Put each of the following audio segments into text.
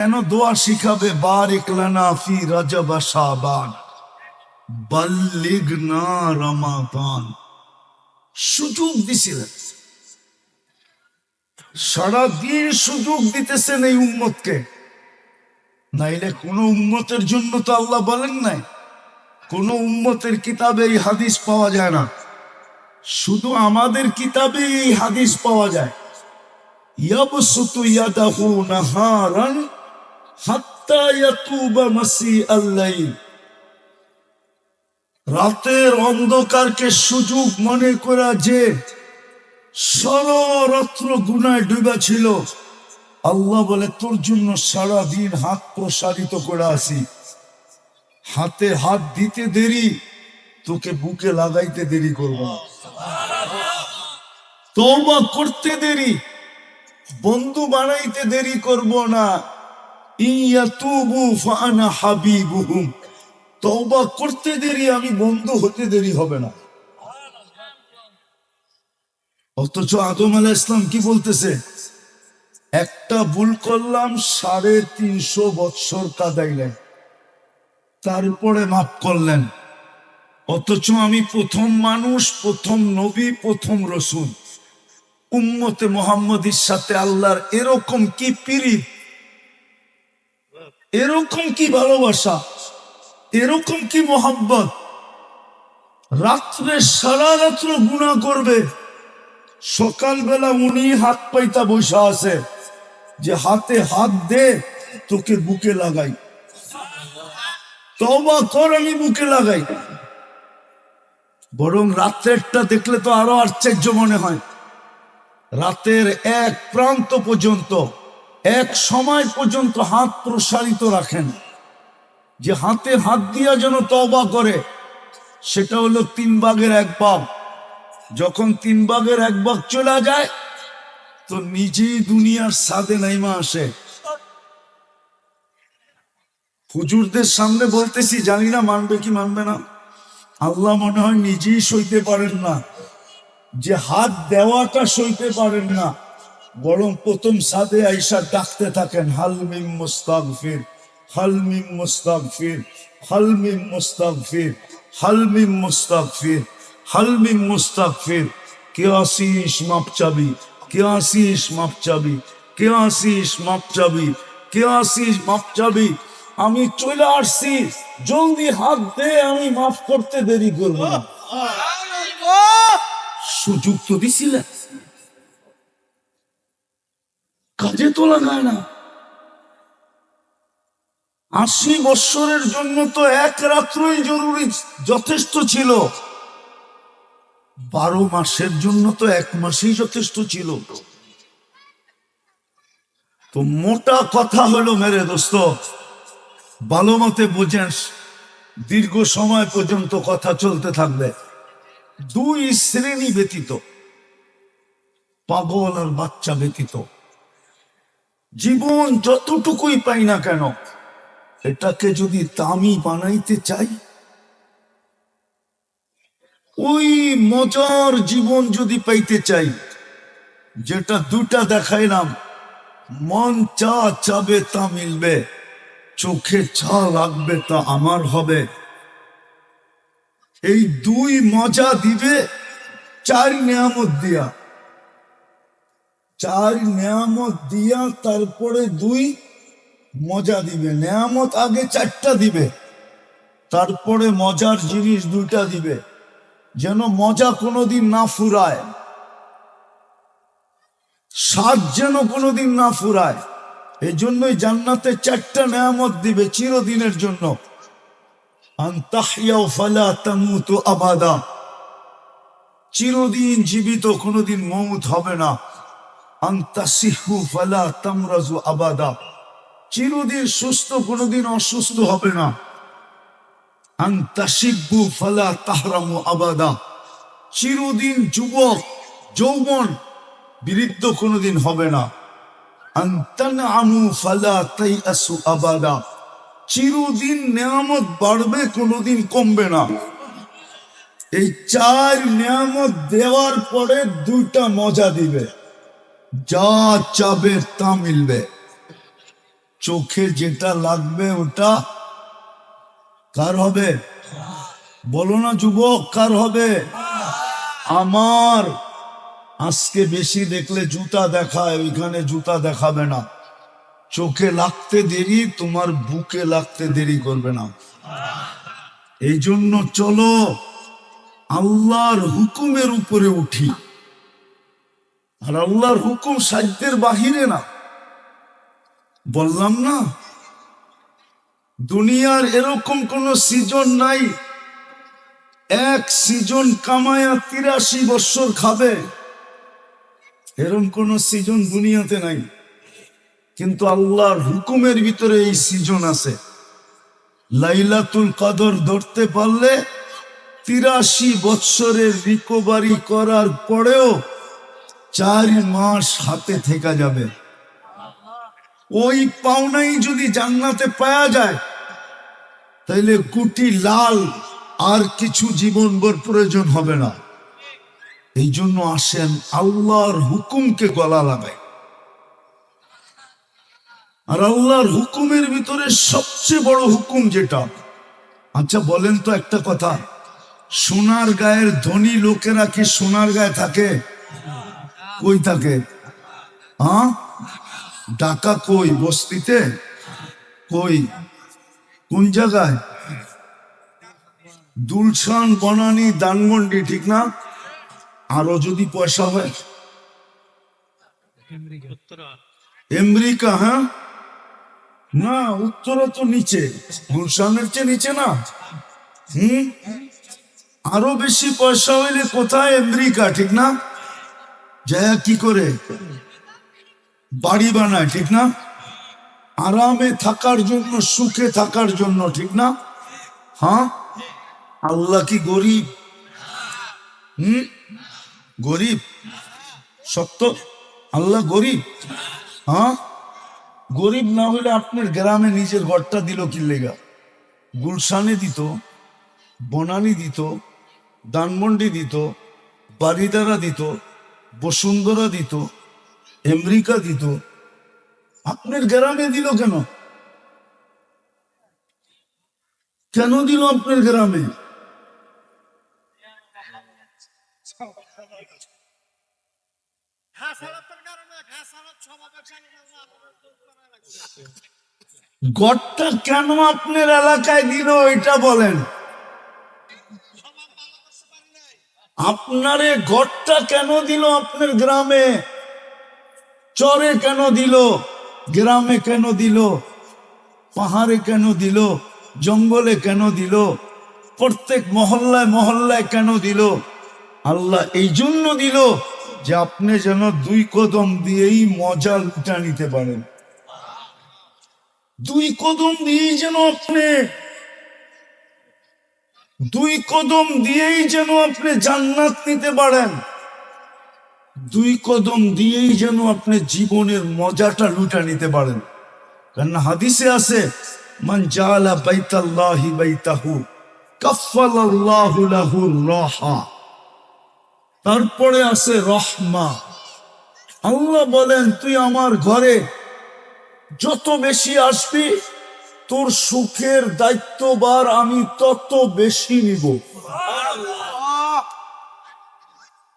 কেন দোয়া শিখাবে? বারিক লানা ফি রজব শাবান। বাল্লিগ না রমাদান। সুযোগ দিছিলেন। সারাদিন সুযোগ দিতেছেন এই উম্মতকে। নাইলে কোন উম্মতের জন্য তো আল্লাহ বলেন নাই। কোন উম্মতের কিতাবে এই হাদিস পাওয়া যায় না। শুধু আমাদের কিতাবে এই হাদিস পাওয়া যায়। ইয়াবসুতু ইয়াদাহু নাহারান রাতের অন্ধকারকে সুযোগ মনে করা যে সররাত্র গুনায় ডুবা ছিল, আল্লাহ বলে, তোর জন্য সারা দিন হাত প্রসারিত করে আসি হাতে হাত দিতে দেরি, তোকে বুকে লাগাইতে দেরি করব। তওবা করতে দেরি, বন্ধু বানাইতে দেরি করব না। করতে দেরি, আমি বন্ধু হতে দেরি হবে না। অথচ আদম ইসলাম কি বলতেছে? একটা ভুল করলাম, সাড়ে তিনশো বৎসর কাদাইলেন। তারপরে মাফ করলেন। অথচ আমি প্রথম মানুষ, প্রথম নবী, প্রথম রসুন উম্মতে মোহাম্মদের সাথে আল্লাহর এরকম কি পিরিত এরকম কি ভালোবাসা? এরকম কি মোহাম্মত রাত্রে সারা রাত্র গুণা করবে। সকালবেলা উনি হাত পাইতা বসা আছে যে হাতে হাত দে, তোকে বুকে লাগাই। তবা কর, আমি বুকে লাগাই। বরং রাত্রেরটা দেখলে তো আরও আশ্চর্য মনে হয়। রাতের এক প্রান্ত পর্যন্ত এক সময় পর্যন্ত হাত প্রসারিত রাখেন। যে হাতে হাত দিয়া যেন তবা করে, সেটা হলো তিন ভাগের এক ভাগ। যখন তিন ভাগের এক ভাগ চলে যায়, তো নিজেই দুনিয়ার সাদে নাইমা আসে। হুজুরদের সামনে বলতেছি, জানি না মানবে কি মানবে না। আল্লাহ মনে হয় নিজেই সইতে পারেন না। যে হাত দেওয়াটা সইতে পারেন না। বরং প্রথম সাদে আইসা ডাকতে থাকেন হালমিম মুস্তাগফির হালমিম মুস্তাগফির হালমিম মুস্তাগফির হালমিম মুস্তাগফির হালমিম মুস্তাগফির। কে আসিস মাপ চাবি কে আসিস মাপ চাবি কে আসিস মাপ চাবি কে আসিস মাপ চাবি। আমি চলে আসছি জলদি হাত দে আমি মাফ করতে দেরি করব সুযোগ তো দিছিলেন। কাজে তো লাগায় না। আশি বৎসরের জন্য তো এক রাত্রই জরুরি যথেষ্ট ছিল। বারো মাসের জন্য তো এক মাসেই যথেষ্ট ছিল। তো মোটা কথা হলো, মেরে দোস্ত, ভালো মতে বোঝেন, দীর্ঘ সময় পর্যন্ত কথা চলতে থাকবে। দুই শ্রেণি ব্যতীত, পাগল আর বাচ্চা ব্যতীত। জীবন যতটুকুই পাই না কেন এটাকে যদি দামি বানাইতে চাই, ওই মজার জীবন যদি পাইতে চাই, যেটা দুটা দেখাইলাম, মন চা চাবে তা মিলবে, চোখে ছা লাগবে তা আমার হবে। এই দুই মজা দিবে, চার নিয়ামত দিয়া। চার নিয়ামত দিয়া তারপরে দুই মজা দিবে। নিয়ামত আগে চারটা দিবে, তারপরে মজার জিনিস দুইটা দিবে, যেন মজা কোনোদিন না ফুরায়। স্বাদ যেন কোনোদিন না ফুরায়। এই জন্যই জান্নাতে চারটা নেয়ামত দিবে চিরদিনের জন্য। আবাদা। চিরদিন জীবিত কোনোদিন মৌত হবে না। ফালা তামরাজু আবাদা। চিরদিন সুস্থ, কোনোদিন অসুস্থ হবে না। আন্তাসিব্বু ফালা তাহরামু আবাদা। চিরদিন যুবক, যৌবন বৃদ্ধ কোনোদিন হবে না। ফালা আবাদা। চিরদিন নিয়ামত বাড়বে, কোনোদিন কমবে না। এই চার নিয়ামত দেওয়ার পরে দুইটা মজা দিবে। যা চাবে তা মিলবে। চোখে যেটা লাগবে ওটা কার হবে? বলো না যুবক, কার হবে? আমার। আজকে বেশি দেখলে জুতা দেখায়, ওইখানে জুতা দেখাবে না। চোখে লাগতে দেরি, তোমার বুকে লাগতে দেরি করবে না। এই জন্য চলো, আল্লাহর হুকুমের উপরে উঠি। আর আল্লাহর হুকুম সাধ্যের বাহিরে না। বললাম না, দুনিয়ার এরকম কোন সিজন নাই। এক সিজন কামায়া তিরাশি বৎসর খাবে, এরকম কোন সিজন দুনিয়াতে নাই। কিন্তু আল্লাহর হুকুমের ভিতরে এই সিজন আছে। লাইলাতুল কদর ধরতে পারলে তিরাশি বৎসরের রিকভারি করার পরেও চার মাস হাতে থেকে যাবে। ওই পাওনাই যদি জান্নাতে পাওয়া যায়, তাইলে কুটি লাল আর কিছু জীবনভর প্রয়োজন হবে না। এই জন্য আসেন আল্লাহর হুকুমকে গলা লাগায়। আর আল্লাহর হুকুমের ভিতরে সবচেয়ে বড় হুকুম যেটা আচ্ছা বলেন তো একটা কথা, সোনার গায়ের ধনী লোকেরা কি সোনার গায়ে থাকে? কই থাকে? হ্যাঁ? ঢাকা কই? বস্তিতে? কই? কোন জায়গায়? দুলশান, বনানি দানমন্ডি ঠিক না? আরও যদি পয়সা হয়। আমেরিকা হ্যাঁ? না, উত্তরা তো নিচে। গুলশানের চেয়ে নিচে না? হুম? আরও বেশি পয়সা হইলে কোথায় আমেরিকা, ঠিক না? যায় কি করে? বাড়ি বানায়, ঠিক না? আরামে থাকার জন্য, সুখে থাকার জন্য, ঠিক না? হ্যাঁ? আল্লাহ কি গরিব? হুম? গরিব? সত্য? আল্লাহ গরিব? হ্যাঁ? গরিব না হলে আপনার গ্রামে নিজের ঘরটা দিল কি লেগা? গুলশানে দিত, বনানি দিত দানমন্ডি দিত বারিদারা দিত বসুন্ধরা দিত, আমেরিকা দিত। আপনার গ্রামে দিল কেন? কেন দিল আপনার গ্রামে? গড়টা কেন আপনার এলাকায় দিল এটা বলেন। আপনারে গড়টা কেন দিল আপনার গ্রামে? চরে কেন দিল? গ্রামে কেন দিল? পাহাড়ে কেন দিল? জঙ্গলে কেন দিল? প্রত্যেক মহল্লায় মহল্লায় কেন দিল? আল্লাহ এই জন্য দিল যে আপনি যেন দুই কদম দিয়েই মজা লুটা নিতে পারেন। দুই কদম দিয়েই যেন আপনি দুই কদম দিয়েই যেন আপনি জান্নাত নিতে পারেন। দুই কদম দিয়েই যেন আপনি জীবনের মজাটা লুটা নিতে পারেন। কারণ হাদিসে আছে, মান জালা বাইতাল্লাহি বাইতাহু, কাফফালাল্লাহু লাহু রাহা। তারপরে আছে, রহমা। আল্লাহ বলেন, তুই আমার ঘরে যত বেশি আসবি তোর সুখের দায়িত্ববার আমি তত বেশি নিব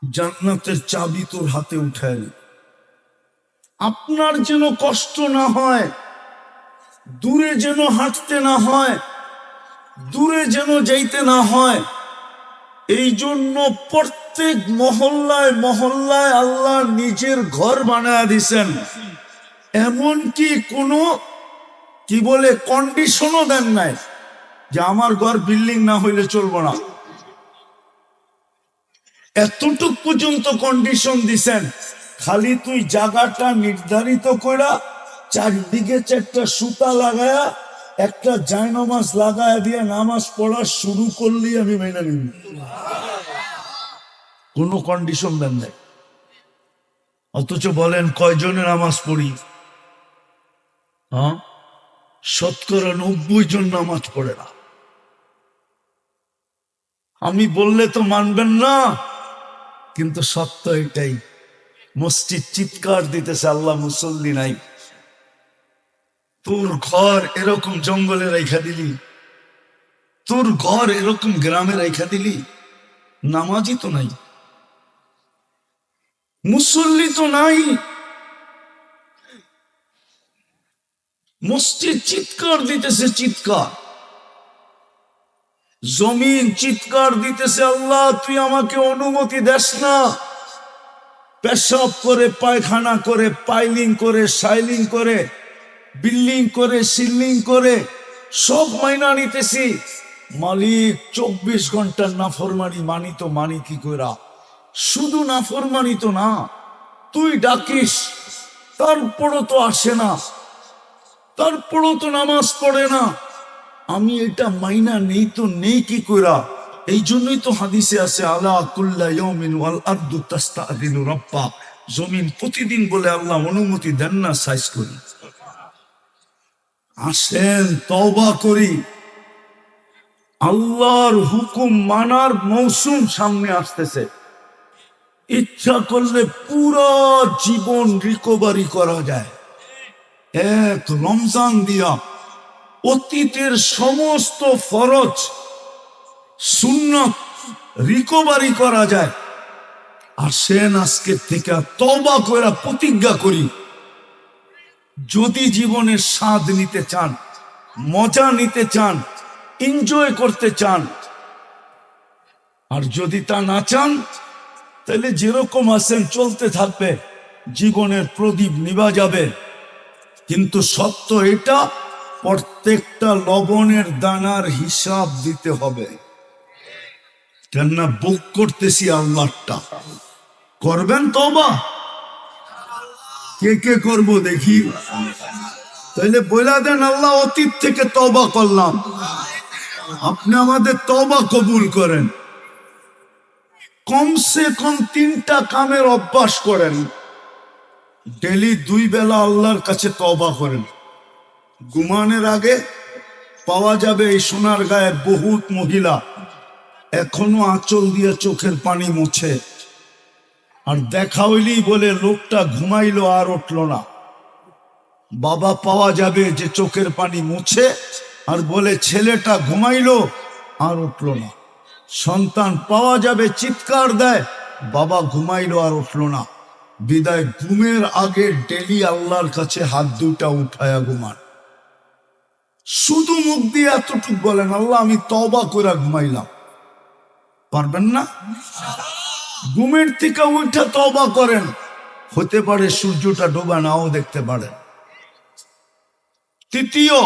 জান্নাতের চাবি তোর হাতে উঠায়। আপনার যেন কষ্ট না হয়, দূরে যেন হাঁটতে না হয়, দূরে যেন যাইতে না হয়, এই জন্য প্রত্যেক মহল্লায় মহল্লায় আল্লাহ নিজের ঘর বানায় দিছেন এমনকি কোনো কি বলে কন্ডিশনও দেন নাই যে আমার ঘর বিল্ডিং না হইলে চলবো না। এতটুক পর্যন্ত কন্ডিশন দিছেন, খালি তুই জায়গাটা নির্ধারিত করা চারদিকে চারটা সুতা লাগায়া, একটা জায়নামাজ লাগায়া দিয়ে নামাজ পড়া শুরু করলি আমি মেনে নিব কোনো কন্ডিশন দেন নাই। অথচ বলেন কয়জনের নামাজ পড়ি? হ্যাঁ? শতকরা নব্বই জন নামাজ পড়ে না। আমি বললে তো মানবেন না, কিন্তু সত্য এটাই। মসজিদ চিৎকার দিতেছে, আল্লাহ মুসল্লি নাই। তোর ঘর এরকম জঙ্গলে রেখা দিলি। তোর ঘর এরকম গ্রামে রেখা দিলি। নামাজই তো নাই। মুসল্লি তো নাই। মসজিদ চিৎকার দিতেছে, চিৎকার। জমিন চিৎকার দিতেছে, আল্লাহ, তুই আমাকে অনুমতি দেস না। পেশাব করে, পায়খানা করে, পাইলিং করে, সাইলিং করে, বিল্ডিং করে সিল্লিং করে, সব মাইনা নিতেছি। মালিক, চব্বিশ ঘণ্টার নাফরমানি মানি তো মানি কি করা শুধু নাফরমানি তো না, তুই ডাকিস, তারপরও তো আসে না। তারপরও তো নামাজ পড়ে না। আমি এটা মাইনা নেই তো, নেই কি কইরা? এই জন্যই তো হাদিসে আছে, আলা জমিন প্রতিদিন বলে আল্লাহ অনুমতি দেন না সাইজ করি। আসেন, তওবা করি। আল্লাহর হুকুম মানার মৌসুম সামনে আসতেছে। ইচ্ছা করলে পুরো জীবন রিকভারি করা যায়। এক রমজান দিয়া অতীতের সমস্ত ফরজ সুন্নত রিকভারি করা যায়। আসেন আজকের থেকে তবা করে প্রতিজ্ঞা করি, যদি জীবনের স্বাদ নিতে চান, মজা নিতে চান এনজয় করতে চান, আর যদি তা না চান, তাহলে যেরকম আছেন, চলতে থাকবে, জীবনের প্রদীপ নিভা যাবে। কিন্তু সত্য এটা, প্রত্যেকটা লবণের দানার হিসাব দিতে হবে। বুক করতেছি আল্লাহটা করবেন তবা কে কে করব দেখি। তাইলে বলে দেন, আল্লাহ অতীত থেকে তবা করলাম। আপনি আমাদের তবা কবুল করেন। কমসে কম তিনটা কামের অভ্যাস করেন। ডেলি দুই বেলা আল্লাহর কাছে তবা করেন। ঘুমানোর আগে পাওয়া যাবে এই সোনার গায়ে বহুত মহিলা। এখনও আঁচল দিয়ে চোখের পানি মুছে। আর দেখা হইলেই বলে, লোকটা ঘুমাইলো আর উঠল না। বাবা পাওয়া যাবে যে চোখের পানি মুছে আর বলে, ছেলেটা ঘুমাইলো আর উঠল না। সন্তান পাওয়া যাবে চিৎকার দেয়, বাবা ঘুমাইলো আর উঠল না। বিদায় ঘুমের আগে ডেলি আল্লাহর কাছে হাত দুটা উঠায়া ঘুমান। শুধু মুখ দিয়ে এতটুক বলেন, আল্লাহ, আমি তবা করে ঘুমাইলাম। পারবেন না? ঘুমের থেকে উঠে তবা করেন। হতে পারে সূর্যটা ডোবা নাও দেখতে পারে। তৃতীয়,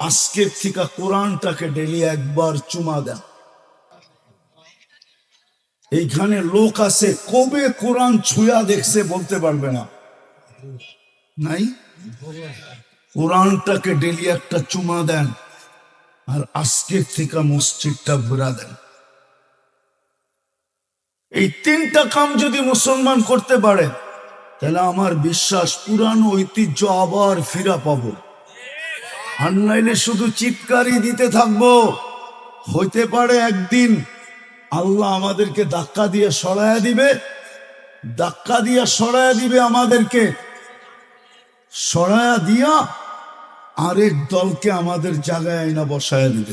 আজকের থেকে কোরআনটাকে ডেলি একবার চুমা দেন। এইখানে লোক আছে, কবে কোরআন ছুঁয়া দেখছে বলতে পারবে না। নাই? কোরআনটাকে ডেলি একটা চুমা দেন, আর আজকের থেকে মসজিদটা ঘুরা দেন। এই তিনটা কাম যদি মুসলমান করতে পারে, তাহলে আমার বিশ্বাস পুরানো ঐতিহ্য আবার ফিরা পাবো। আর নাইলে শুধু চিৎকারই দিতে থাকব। হইতে পারে একদিন আল্লাহ আমাদেরকে ধাক্কা দিয়ে সরাইয়া দিবে। ধাক্কা দিয়ে সরাইয়া দিবে আমাদেরকে। সরাইয়া দিয়া আরেক দলকে আমাদের জায়গায় না বসায়া দিবে।